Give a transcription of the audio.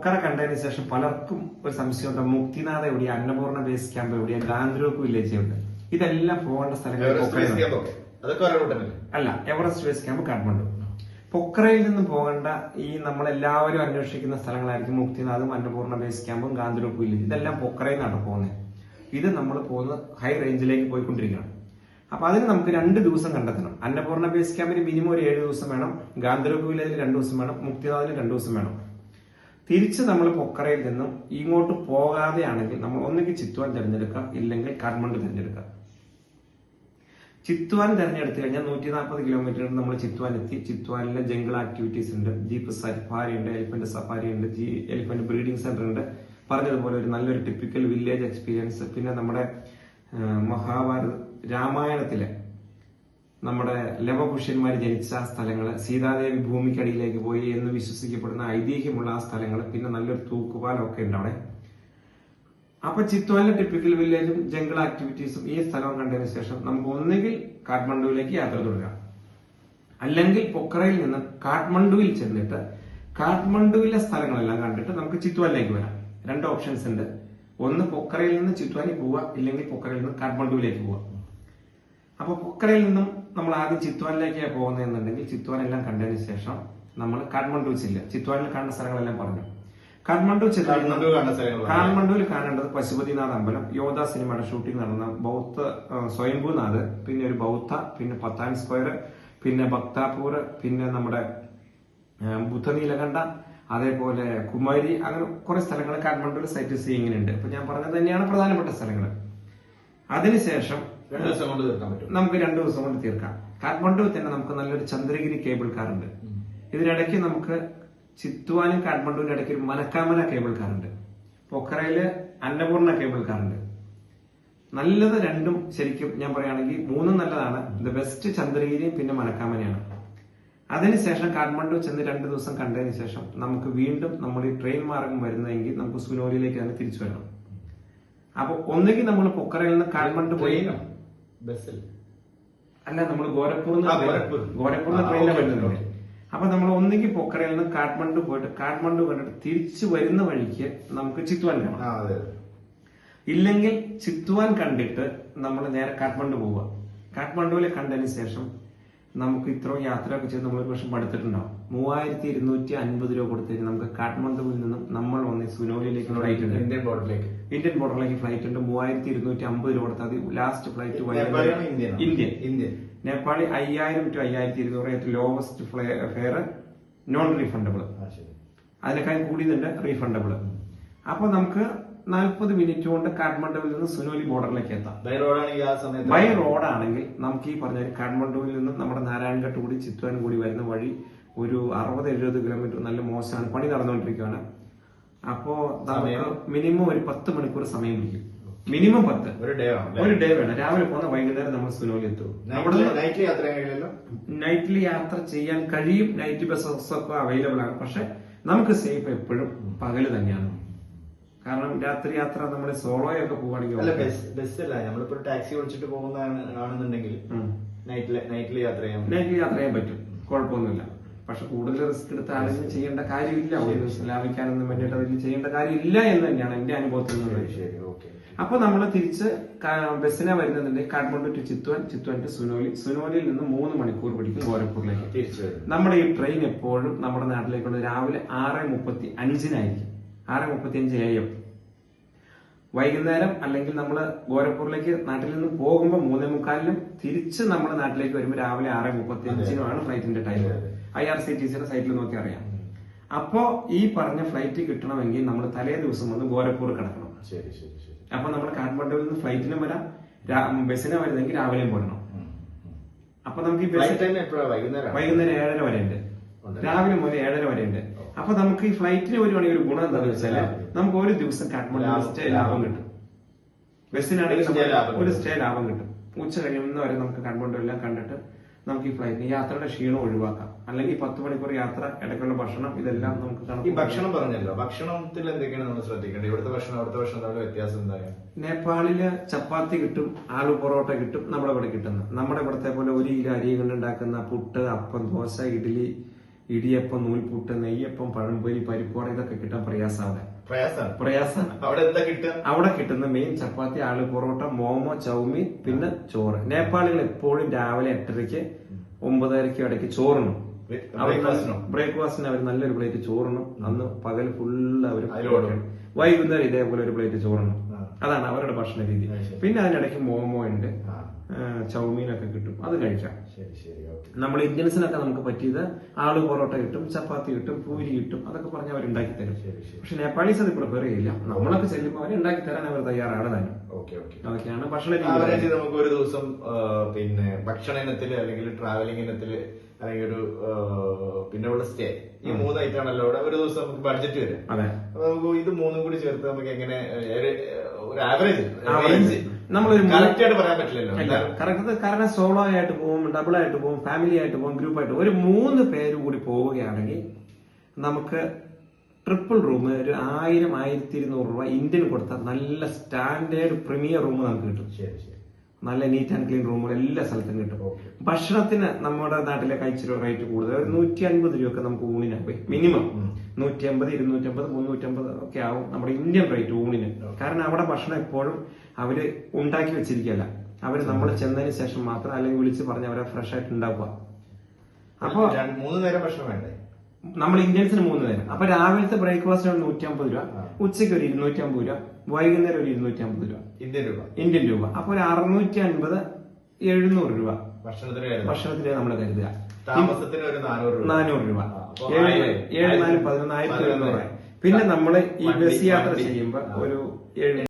പൊക്കറ കണ്ടതിന് ശേഷം പലർക്കും ഒരു സംശയമുണ്ട് മുക്തിനാഥ് എവിടെയാ? അന്നപൂർണ ബേസ് ക്യാമ്പ് എവിടെയാ? ഗാന്ധരൂപ്പ് വില്ലേജ് എവിടെ? ഇതെല്ലാം പോകേണ്ട സ്ഥലങ്ങൾ അല്ല എവറസ്റ്റ് ബേസ് ക്യാമ്പ് കാഠ്മണ്ഡു. പൊക്രയിൽ നിന്ന് പോകേണ്ട ഈ നമ്മളെല്ലാവരും അന്വേഷിക്കുന്ന സ്ഥലങ്ങളായിരിക്കും മുക്തിനാഥും അന്നപൂർണ ബേസ് ക്യാമ്പും ഗാന്ധരൂപ്പ് വില്ലേജ് ഇതെല്ലാം പൊക്രയിൽ നിന്നാണ് പോകുന്നത്. ഇത് നമ്മൾ പോകുന്ന ഹൈ റേഞ്ചിലേക്ക് പോയിക്കൊണ്ടിരിക്കുകയാണ്. അപ്പൊ അതിന് നമുക്ക് രണ്ട് ദിവസം കണ്ടെത്തണം. അന്നപൂർണ ബേസ് ക്യാമ്പിന് മിനിമം ഒരു ഏഴ് ദിവസം വേണം. ഗാന്ധർവ് വില്ലേജിൽ രണ്ട് ദിവസം വേണം. മുക്തിനാഥിന് രണ്ട് ദിവസം വേണം. തിരിച്ച് നമ്മൾ പൊക്കറയിൽ നിന്നും ഇങ്ങോട്ട് പോകാതെയാണെങ്കിൽ നമ്മൾ ഒന്നുകിൽ ചിത്തുവാൻ തിരഞ്ഞെടുക്കാം ഇല്ലെങ്കിൽ കർമ്മണ്ട് തിരഞ്ഞെടുക്കാം ചിത്വാൻ തിരഞ്ഞെടുത്തു കഴിഞ്ഞാൽ നൂറ്റി നാൽപ്പത് കിലോമീറ്റർ നമ്മൾ ചിത്വാൻ എത്തി. ചിത്വാനിലെ ജംഗിൾ ആക്ടിവിറ്റീസ് ഉണ്ട്. ജീപ്പ് സഫാരി ഉണ്ട് എലിഫന്റ് സഫാരി ഉണ്ട് ജി എലിഫന്റ് ബ്രീഡിംഗ് സെന്റർ ഉണ്ട്. പറഞ്ഞതുപോലെ ഒരു നല്ലൊരു ടിപ്പിക്കൽ വില്ലേജ് എക്സ്പീരിയൻസ് പിന്നെ നമ്മുടെ മഹാഭാരത രാമായണത്തിലെ നമ്മുടെ ലവപുഷ്യന്മാർ ജനിച്ച സ്ഥലങ്ങൾ സീതാദേവി ഭൂമിക്കടിയിലേക്ക് പോയി എന്ന് വിശ്വസിക്കപ്പെടുന്ന ഐതിഹ്യമുള്ള ആ സ്ഥലങ്ങൾ പിന്നെ നല്ലൊരു തൂക്കുപാലമൊക്കെ ഉണ്ട് അവിടെ. അപ്പൊ ചിത്വാനിലെ ടിപ്പിക്കൽ വില്ലേജും ജംഗിൾ ആക്ടിവിറ്റീസും ഈ സ്ഥലവും കണ്ടതിന് ശേഷം നമുക്ക് ഒന്നുകിൽ കാഠ്മണ്ഡുവിലേക്ക് യാത്ര തുടരാം. അല്ലെങ്കിൽ പൊക്രയിൽ നിന്ന് കാഠ്മണ്ഡുവിൽ ചെന്നിട്ട് കാഠ്മണ്ഡുവിലെ സ്ഥലങ്ങളെല്ലാം കണ്ടിട്ട് നമുക്ക് ചിത്വാനിലേക്ക് വരാം. രണ്ട് ഓപ്ഷൻസ് ഉണ്ട്. ഒന്ന് പൊക്രയിൽ നിന്ന് ചിത്വാനി പോവുക ഇല്ലെങ്കിൽ പൊക്രയിൽ നിന്ന് കാഠ്മണ്ഡുവിലേക്ക് പോവുക. അപ്പൊ പൊക്രയിൽ നിന്നും നമ്മൾ ആദ്യം ചിത്വാനിലേക്കാണ് പോകുന്നതെന്നുണ്ടെങ്കിൽ ചിത്വാൻ എല്ലാം കണ്ടതിന് ശേഷം നമ്മൾ കാഠ്മണ്ഡു ചില്ല ചിത്വാനിൽ കാണുന്ന സ്ഥലങ്ങളെല്ലാം പറഞ്ഞു. കാഠ്മണ്ഡു ചെല്ലുന്ന. കാഠ്മണ്ഡുവിൽ കാണേണ്ടത് പശുപതിനാഥ് അമ്പലം യോധ സിനിമയുടെ ഷൂട്ടിംഗ് നടന്ന ബൗദ്ധ സ്വയംഭൂനാഥ് പിന്നെ ഒരു ബൗദ്ധ പിന്നെ പത്താൻ സ്ക്വയർ പിന്നെ ഭക്താപൂർ പിന്നെ നമ്മുടെ ബുദ്ധനീലകണ്ഠ അതേപോലെ കുമാരി അങ്ങനെ കുറെ സ്ഥലങ്ങൾ കാഠ്മണ്ഡുവിൽ സൈറ്റ് സീയിങ്ങിനുണ്ട്. അപ്പൊ ഞാൻ പറഞ്ഞത് തന്നെയാണ് പ്രധാനപ്പെട്ട സ്ഥലങ്ങൾ അതിനുശേഷം രണ്ട് ദിവസം കൊണ്ട് തീർക്കാൻ പറ്റും. നമുക്ക് രണ്ടു ദിവസം കൊണ്ട് തീർക്കാം. കാഠ്മണ്ഡുവിൽ തന്നെ നമുക്ക് നല്ലൊരു ചന്ദ്രഗിരി കേബിൾ കാർ ഉണ്ട്. ഇതിനിടയ്ക്ക് നമുക്ക് ചിത്വാനും കാഠ്മണ്ഡുവിന്റെ ഇടയ്ക്ക് ഒരു മനക്കാമല കേബിൾ കാർ ഉണ്ട്. പൊക്കറയിൽ അന്നപൂർണ കേബിൾ കാർ ഉണ്ട്. നല്ലത് രണ്ടും ശരിക്കും ഞാൻ പറയുകയാണെങ്കിൽ മൂന്നും നല്ലതാണ്. ദ ബെസ്റ്റ് ചന്ദ്രഗിരിയും പിന്നെ മനക്കാമനയാണ്. അതിനുശേഷം കാഠ്മണ്ഡു ചെന്ന് രണ്ട് ദിവസം കണ്ടതിന് ശേഷം നമുക്ക് വീണ്ടും നമ്മൾ ഈ ട്രെയിൻ മാർഗം വരുന്നതെങ്കിൽ നമുക്ക് സുനോലിയിലേക്ക് തന്നെ തിരിച്ചു വരണം. അപ്പൊ ഒന്നുകിൽ നമ്മൾ പൊക്കറയിൽ നിന്ന് കാഠ്മണ്ഡു പോയി ബസ്സിൽ. അല്ല നമ്മൾ ഗോരഖ്പൂർ ഗോരഖ്പൂർ. ട്രെയിനിലെ. ഓക്കേ. അപ്പൊ നമ്മൾ ഒന്നുകിൽ പൊക്കറയിൽ നിന്ന് കാഠ്മണ്ഡു പോയിട്ട് കാഠ്മണ്ഡു കണ്ടിട്ട് തിരിച്ചു വരുന്ന വഴിക്ക് നമുക്ക് ചിത്വാൻ കാണാം. ഇല്ലെങ്കിൽ ചിത്വാൻ കണ്ടിട്ട് നമ്മൾ നേരെ കാഠ്മണ്ഡു പോവുക. കാഠ്മണ്ഡുവിൽ കണ്ടതിന് ശേഷം നമുക്ക് ഇത്രയും യാത്രയൊക്കെ ചെയ്ത് നമ്മൾ ഒരു വർഷം പഠിത്തിട്ടുണ്ടാവും. മൂവായിരത്തി ഇരുന്നൂറ്റി അൻപത് രൂപ കൊടുത്തിട്ട് നമുക്ക് കാഠ്മണ്ഡുവിൽ നിന്നും നമ്മൾ വന്ന് സുനോലിയിലേക്ക് ഫ്ലൈറ്റ് ഉണ്ട്. ഇന്ത്യൻ ബോർഡറിലേക്ക് ഇന്ത്യൻ ബോർഡറിലേക്ക് ഫ്ലൈറ്റ് ഉണ്ട്. മൂവായിരത്തി ഇരുന്നൂറ്റി അമ്പത് രൂപ കൊടുത്താൽ last flight Indian Indian Nepali അയ്യായിരം ടു അയ്യായിരത്തി ഇരുന്നൂറ് ഏറ്റവും ലോവസ്റ്റ് ഫെയർ നോൺ റീഫണ്ടബിൾ അതിനേക്കാൾ കൂടിയതുണ്ട് റീഫണ്ടബിൾ അപ്പൊ നമുക്ക് നാൽപ്പത് മിനിറ്റ് കൊണ്ട് കാഠ്മണ്ഡുവിൽ നിന്ന് സുനോലി ബോർഡറിലേക്ക് എത്താം. ബൈ റോഡാണെങ്കിൽ ബൈ റോഡാണെങ്കിൽ നമുക്ക് ഈ പറഞ്ഞ കാഠ്മണ്ഡുവിൽ നിന്ന് നമ്മുടെ നാരായണഘട്ട് കൂടി ചിത്വാൻ കൂടി വരുന്ന വഴി ഒരു അറുപത് എഴുപത് കിലോമീറ്റർ നല്ല മോശമാണ്. പണി നടന്നുകൊണ്ടിരിക്കുകയാണ്. അപ്പോ മിനിമം ഒരു പത്ത് മണിക്കൂർ സമയം പിടിക്കും. മിനിമം പത്ത്. ഒരു ഡേ ഒരു ഡേ വേണം. രാവിലെ പോകുന്ന വൈകുന്നേരം നമ്മൾ സുനോലി എത്തും. അവിടെ നൈറ്റ് യാത്ര നൈറ്റിൽ യാത്ര ചെയ്യാൻ കഴിയും. നൈറ്റ് ബസ്സസ് ഒക്കെ അവൈലബിൾ ആണ്. പക്ഷെ നമുക്ക് സേഫ് എപ്പോഴും പകൽ തന്നെയാണ്. കാരണം രാത്രി യാത്ര നമ്മൾ സോളോയൊക്കെ പോവുകയാണെങ്കിൽ അല്ല ബസ് ബസ്സല്ല. നമ്മളിപ്പോ ടാക്സി വിളിച്ചിട്ട് പോകുന്നതാണ് ആണെന്നുണ്ടെങ്കിൽ ഉം. നൈറ്റിൽ നൈറ്റിൽ യാത്ര പറ്റും. നൈറ്റിൽ യാത്ര ചെയ്യാൻ പറ്റും. കുഴപ്പമൊന്നുമില്ല. പക്ഷെ കൂടുതൽ റിസ്ക് എടുത്ത് ആരെങ്കിലും ചെയ്യേണ്ട കാര്യമില്ല. ഒരു ദിവസം ലാഭിക്കാനൊന്നും വേണ്ടിയിട്ട് അതിൽ ചെയ്യേണ്ട കാര്യമില്ല എന്ന് തന്നെയാണ് എന്റെ അനുഭവത്തിൽ നിന്ന് അപ്പൊ നമ്മൾ തിരിച്ച് ബസ്സിനെ വരുന്നതിന്റെ കാഠ്മണ്ഡു ടു ചിത്വാൻ ചിത്വാൻ ടു സുനോലി. സുനോലിയിൽ നിന്ന് മൂന്ന് മണിക്കൂർ പിടിക്കും ഗോരഖ്പൂരിലേക്ക്. നമ്മുടെ ഈ ട്രെയിൻ എപ്പോഴും നമ്മുടെ നാട്ടിലേക്കുള്ള രാവിലെ ആറ് മുപ്പത്തി അഞ്ചിനായിരിക്കും. ആറ് മുപ്പത്തി അഞ്ച് എ എം വൈകുന്നേരം അല്ലെങ്കിൽ നമ്മൾ ഗോരഖ്പൂരിലേക്ക് നാട്ടിൽ നിന്ന് പോകുമ്പോൾ മൂന്നേ മുക്കാലിനും തിരിച്ച് നമ്മൾ നാട്ടിലേക്ക് വരുമ്പോൾ രാവിലെ ആറ് മുപ്പത്തി അഞ്ചിനുമാണ് ഫ്ലൈറ്റിന്റെ time. I R C T സിയുടെ സൈറ്റിൽ നോക്കി അറിയാം. അപ്പോ ഈ പറഞ്ഞ ഫ്ലൈറ്റ് കിട്ടണമെങ്കിൽ നമ്മൾ തലേ ദിവസം വന്ന് ഗോരഖ്പൂർ കിടക്കണം. ശരി ശരി ശരി. അപ്പൊ നമ്മൾ കാഠ്മണ്ഡുവിൽ നിന്ന് ഫ്ലൈറ്റിനും വരാം. ബസ്സിനെ വരുന്നെങ്കിൽ രാവിലെയും പോരണം. അപ്പൊ നമുക്ക് ഈ ബസ് വൈകുന്നേരം? ഏഴര വരെ ഉണ്ട്. രാവിലെ മുതൽ ഏഴര വരെ ഉണ്ട് അപ്പൊ നമുക്ക് ഈ ഫ്ലൈറ്റിന് വരുവാണെങ്കിൽ ഒരു ഗുണം എന്താണെന്ന് വെച്ചാൽ നമുക്ക് ഒരു ദിവസം കാഠ്മണ്ഡു ലാസ്റ്റ് സ്റ്റേ ലാഭം കിട്ടും. ബസ്സിനാണെങ്കിൽ ഒരു സ്റ്റേ ലാഭം കിട്ടും. ഉച്ച കഴിയുന്ന വരെ നമുക്ക് കാഠ്മണ്ഡു എല്ലാം കണ്ടിട്ട് നമുക്ക് ഈ ഫ്ലൈറ്റ് യാത്രയുടെ ക്ഷീണം ഒഴിവാക്കാം. അല്ലെങ്കിൽ പത്ത് മണിക്കൂർ യാത്ര ഇടയ്ക്കുള്ള ഭക്ഷണം ഇതെല്ലാം നമുക്ക് ഈ ഭക്ഷണം പറഞ്ഞല്ലോ. ഭക്ഷണത്തിൽ എന്തൊക്കെയാണ് നമ്മൾ ശ്രദ്ധിക്കേണ്ടത്? ഇവിടുത്തെ ഭക്ഷണം അവിടുത്തെ ഭക്ഷണം തമ്മിൽ വ്യത്യാസം എന്താണ്? നേപ്പാളിൽ ചപ്പാത്തി കിട്ടും ആലു പൊറോട്ട കിട്ടും നമ്മുടെ ഇവിടെ കിട്ടുന്ന. നമ്മുടെ ഇവിടത്തെ പോലെ ഒരു കിലോ അരി കൊണ്ടുണ്ടാക്കുന്ന പുട്ട് അപ്പം ദോശ ഇഡ്ഡലി ഇടിയപ്പം നൂൽപുട്ട് നെയ്യപ്പം പഴംപൊരി പരിപ്പോട ഇതൊക്കെ കിട്ടാൻ പ്രയാസമാണ് പ്രയാസമാണ് പ്രയാസമാണ് അവിടെ എന്താ കിട്ടുക? അവിടെ കിട്ടുന്ന മെയിൻ ചപ്പാത്തി ആളു പൊറോട്ട മോമോ ചൗമീൻ പിന്നെ ചോറ്. നേപ്പാളികൾ എപ്പോഴും രാവിലെ എട്ടരയ്ക്ക് ഒമ്പതരയ്ക്ക് ഇടയ്ക്ക് ചോറിനും ബ്രേക്ക്ഫാസ്റ്റിനോ? അവർ നല്ലൊരു പ്ലേറ്റ് ചോറിനും അന്ന് പകൽ ഫുള്ള് അവർ. വൈകുന്നേരം ഇതേപോലെ ഒരു പ്ലേറ്റ് ആ. അതാണ് അവരുടെ ഭക്ഷണ രീതി. പിന്നെ അതിനിടയ്ക്ക് മോമോ ഉണ്ട്. ചൗമീൻ ചൗമീനൊക്കെ കിട്ടും. അത് കഴിക്കാം. നമ്മൾ ഇന്ത്യൻസിനൊക്കെ നമുക്ക് പറ്റിയത് ആൾ പൊറോട്ട കിട്ടും ചപ്പാത്തി കിട്ടും പൂരി കിട്ടും അതൊക്കെ പറഞ്ഞ് അവർ ഉണ്ടാക്കി തരും പക്ഷെ നേപ്പാളീസ് അത് പ്രിപ്പയർ ചെയ്യില്ല നമ്മളൊക്കെ ചെല്ലുമ്പോൾ അവർ ഉണ്ടാക്കി തരാൻ അവർ തയ്യാറാണ് തന്നെ അതൊക്കെയാണ് ഭക്ഷണ രീതി. നമുക്ക് ഒരു ദിവസം പിന്നെ ഭക്ഷണ ഇനത്തിൽ അല്ലെങ്കിൽ ട്രാവലിംഗ് ഇനത്തിൽ അല്ലെങ്കിൽ ഒരു പിന്നെ ഉള്ള സ്റ്റേ ഈ മൂന്ന് ഐറ്റാണല്ലോ അവിടെ ഒരു ദിവസം നമുക്ക് ബഡ്ജറ്റ് വരും അതെ. അപ്പൊ നമുക്ക് ഇത് മൂന്നും കൂടി ചേർത്ത് നമുക്ക് എങ്ങനെ ഒരു, ആവറേജ്. നമ്മളൊരു പറയാൻ പറ്റില്ലല്ലോ. കറക്റ്റ് കാരണം സോളോ ആയിട്ട് പോകും ഡബിൾ ആയിട്ട് പോകും ഫാമിലി ആയിട്ട് പോകും ഗ്രൂപ്പ് ആയിട്ട് പോകും. ഒരു മൂന്ന് പേര് കൂടി പോവുകയാണെങ്കിൽ നമുക്ക് ട്രിപ്പിൾ റൂം ഒരു ആയിരം ആയിരത്തി ഇരുന്നൂറ് രൂപ ഇന്ത്യൻ കൊടുത്താൽ നല്ല സ്റ്റാൻഡേർഡ് പ്രീമിയർ റൂം നമുക്ക് കിട്ടും. ശരി ശരി. നല്ല നീറ്റ് ആൻഡ് ക്ലീൻ റൂമുകൾ എല്ലാ സ്ഥലത്തും കിട്ടും. ഭക്ഷണത്തിന് നമ്മുടെ നാട്ടിലെ കഴിച്ചിരി റേറ്റ് കൂടുതൽ. ഒരു നൂറ്റി അൻപത് രൂപയൊക്കെ നമുക്ക് ഊണിനാകും മിനിമം നൂറ്റി അമ്പത് ഇരുന്നൂറ്റമ്പത് മുന്നൂറ്റമ്പത് ഒക്കെ ആവും നമ്മുടെ ഇന്ത്യൻ റേറ്റ് ഊണിന്. കാരണം അവിടെ ഭക്ഷണം എപ്പോഴും അവർ ഉണ്ടാക്കി വെച്ചിരിക്കല്ല അവർ നമ്മൾ ചെന്നതിന് ശേഷം മാത്രം അല്ലെങ്കിൽ വിളിച്ച് പറഞ്ഞ് അവരെ ഫ്രഷ് ആയിട്ട് ഉണ്ടാക്കുക. അപ്പൊ മൂന്ന് നേരം ഭക്ഷണം വേണ്ടേ? നമ്മൾ ഇന്ത്യൻസിന് മൂന്ന് നേരം. അപ്പൊ രാവിലത്തെ ബ്രേക്ക്ഫാസ്റ്റ് നൂറ്റി അമ്പത് രൂപ. ഉച്ചയ്ക്ക് ഒരു ഇരുന്നൂറ്റി അമ്പത് രൂപ. വൈകുന്നേരം ഒരു ഇരുന്നൂറ്റി അമ്പത് രൂപ. ഇന്ത്യൻ രൂപ. ഇന്ത്യൻ രൂപ. അപ്പൊ ഒരു അറുന്നൂറ്റി അൻപത് എഴുന്നൂറ് രൂപ. ഭക്ഷണത്തിന്. ഭക്ഷണത്തിന് നമ്മൾ കരുതുക. താമസത്തിന് ഒരു നാനൂറ് രൂപ. ഏഴ് നാല് പതിനൊന്നായിരത്തി എഴുന്നൂറ് പിന്നെ നമ്മൾ ഈ ബസ് യാത്ര ചെയ്യുമ്പോ ചെയ്യുമ്പോൾ ഒരു ഏഴ്